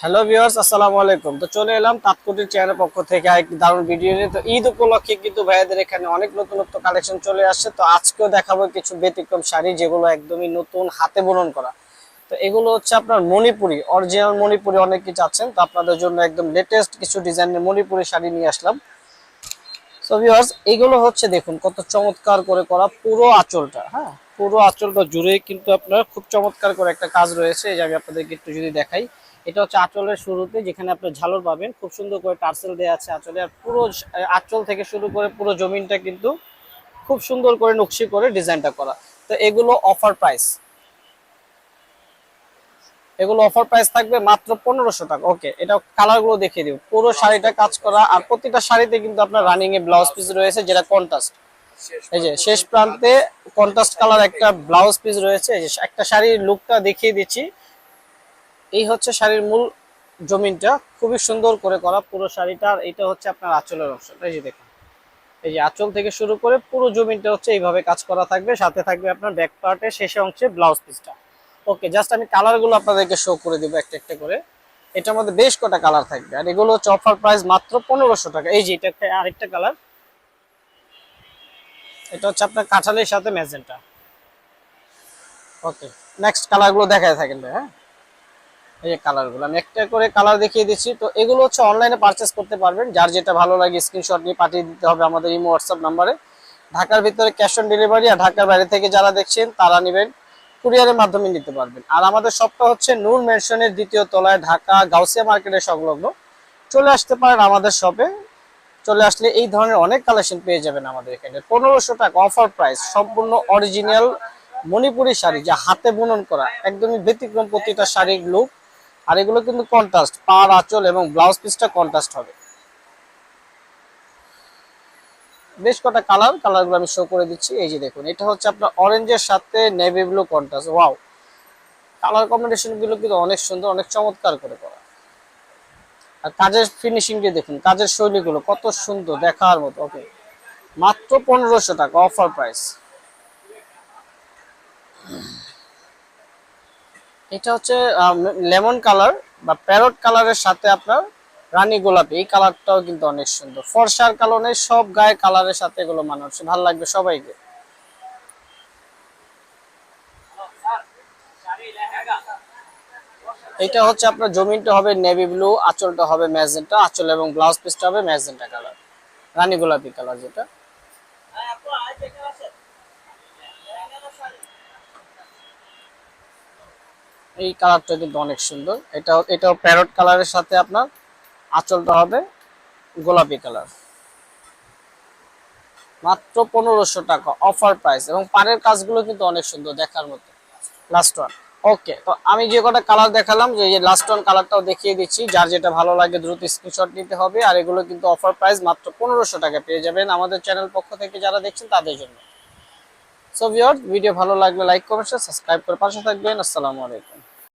Hello viewers, আসসালামু আলাইকুম। তো চলে এলাম তাৎকুটির চ্যানেলের পক্ষ থেকে এক দারুণ ভিডিও নিয়ে। তো ঈদ উপলক্ষে কিন্তু ভাইয়াদের এখানে অনেক নতুন নতুন কালেকশন চলে আসছে। তো আজকেও দেখাবো কিছু ব্যতিক্রম শাড়ি যেগুলো একদমই নতুন হাতে বুনন করা। তো এগুলো হচ্ছে আপনার মণিপুরি অরিজিনাল মণিপুরি অনেকে চাচ্ছেন তো আপনাদের জন্য একদম লেটেস্ট কিছু ডিজাইনের মণিপুরি শাড়ি নিয়ে আসলাম। সো ভিউয়ার্স এগুলো হচ্ছে দেখুন, কত চমৎকার করে করা পুরো আঁচলটা। হ্যাঁ পুরো আঁচলটা জুড়ে কিন্তু আপনার খুব চমৎকার করে একটা কাজ রয়েছে। এই যে আমি আপনাদেরকে একটু যদি দেখাই। এটা হচ্ছে আঁচলের শুরুতে যেখানে আপনি ঝালর পাবেন। খুব সুন্দর করে টার্সেল দেওয়া আছে আঁচলে। আর পুরো আঁচল থেকে শুরু করে পুরো জমিনটা কিন্তু খুব সুন্দর করে নকশি করে ডিজাইনটা করা। তো এগুলো অফার প্রাইস। এগুলো অফার প্রাইস থাকবে মাত্র পনেরোশো টাকা। ওকে, এটা কালারগুলো দেখিয়ে দিব পুরো শাড়িটা কাজ করা। আর প্রতিটা শাড়িতে কিন্তু আপনার রানিং এ ব্লাউজ পিস রয়েছে, যেটা কন্ট্রাস্ট এই যে, শেষ প্রান্তে কন্ট্রাস্ট কালার একটা ব্লাউজ পিস রয়েছে। একটা শাড়ির লুকটা দেখিয়ে দিচ্ছি। এই হচ্ছে শাড়ির মূল জমিনটা। খুবই সুন্দর করে করা পুরো শাড়িটা আর এটা হচ্ছে আপনার আঁচলের অংশ। এই যে দেখুন এই যে আঁচল থেকে শুরু করে পুরো জমিনটা হচ্ছে এইভাবে কাজ করা থাকবে। সাথে থাকবে আপনার ব্যাক পার্টের শেষে অংশে ব্লাউজ পিসটা। ওকে জাস্ট আমি কালারগুলো আপনাদেরকে শো করে দেবো একটা একটা করে। এটার মধ্যে বেশ কটা কালার থাকবে আর এগুলো হচ্ছে অফার প্রাইস মাত্র পনেরোশো টাকা। এই যে এটা একটা আরেকটা কালার। এটা হচ্ছে আপনার কাঁঠালের সাথে ম্যাজেন্টা। ওকে নেক্সট কালারগুলো দেখায় থাকেন ভাই, হ্যাঁ? এই যে কালারগুলো আমি একটা করে কালার দেখিয়ে দিচ্ছি। তো এগুলো হচ্ছে অনলাইনে পারচেস করতে পারবেন। যার যেটা ভালো লাগে স্ক্রিনশট নিয়ে পাঠিয়ে দিতে হবে আমাদের ইমো হোয়াটসঅ্যাপ নাম্বারে ঢাকার ভিতরে ক্যাশ অন ডেলিভারি আর ঢাকার বাইরে থেকে যারা দেখছেন, তারা নেবেন কুরিয়ারের মাধ্যমে নিতে পারবেন। আর আমাদের শপটা হচ্ছে নূর মেনশনের দ্বিতীয় তলায়, ঢাকা গাউসিয়া মার্কেটের সংলগ্ন। চলে আসতে পারেন আমাদের শপে চলে আসলে এই ধরনের অনেক কালেকশন পেয়ে যাবেন আমাদের এখানে। পনেরোশো টাকা অফার প্রাইস সম্পূর্ণ অরিজিনাল মণিপুরি শাড়ি, যা হাতে বুনন করা, একদমই ব্যতিক্রম প্রতিটা শাড়ির লুক আর এগুলো কিন্তু কন্ট্রাস্ট পার আঁচল এবং ব্লাউজ পিসটা কন্ট্রাস্ট হবে। বেশ কটা কালার কালারগুলো আমি শো করে দিচ্ছি। এই যে দেখুন, এটা হচ্ছে আপনার অরেঞ্জের সাথে navy blue contrast wow colour কম্বিনেশনগুলো কিন্তু অনেক সুন্দর, অনেক চমৎকার করে করা। আর কাজের ফিনিশিংটি দেখুন, কাজের শৈলীগুলো কত সুন্দর দেখার মতো। ওকে মাত্র পনেরোশো টাকা অফার প্রাইস এটা হচ্ছে লেমন কালার বা প্যারট কালারের সাথে আপনার রানী গোলাপি। এই কালারটাও কিন্তু অনেক সুন্দর। ফর্সার কারণে সব গায়ে কালারের সাথে এগুলো মানাচ্ছে। ভালো লাগবে সবাইকে। এটা হচ্ছে আপনার জমিনটা হবে নেভি ব্লু আঁচলটা হবে ম্যাজেন্টা আঁচল এবং ব্লাউজ পিসটা হবে ম্যাজেন্টা কালার রানী গোলাপি কালার যেটা। এই কালারটা কিন্তু অনেক সুন্দর। এটা এটাও প্যারট কালারের সাথে আপনার আঁচলটা হবে গোলাপি কালার মাত্র পনেরোশো টাকা অফার প্রাইস এবং পাড়ের কাজগুলো কিন্তু অনেক সুন্দর দেখার মতো। লাস্ট ওয়ান ওকে তো আমি যে কটা কালার দেখালাম, যে লাস্ট ওয়ান কালারটাও দেখিয়ে দিচ্ছি। যার যেটা ভালো লাগে দ্রুত স্ক্রিনশট নিতে হবে। আর এগুলো কিন্তু অফার প্রাইস মাত্র পনেরোশো টাকা পেয়ে যাবেন আমাদের চ্যানেল পক্ষ থেকে যারা দেখছেন তাদের জন্য। সো ভিওর ভিডিও ভালো লাগলে লাইক করবেন সাবস্ক্রাইব করে পাশে থাকবেন। আসসালামু আলাইকুম।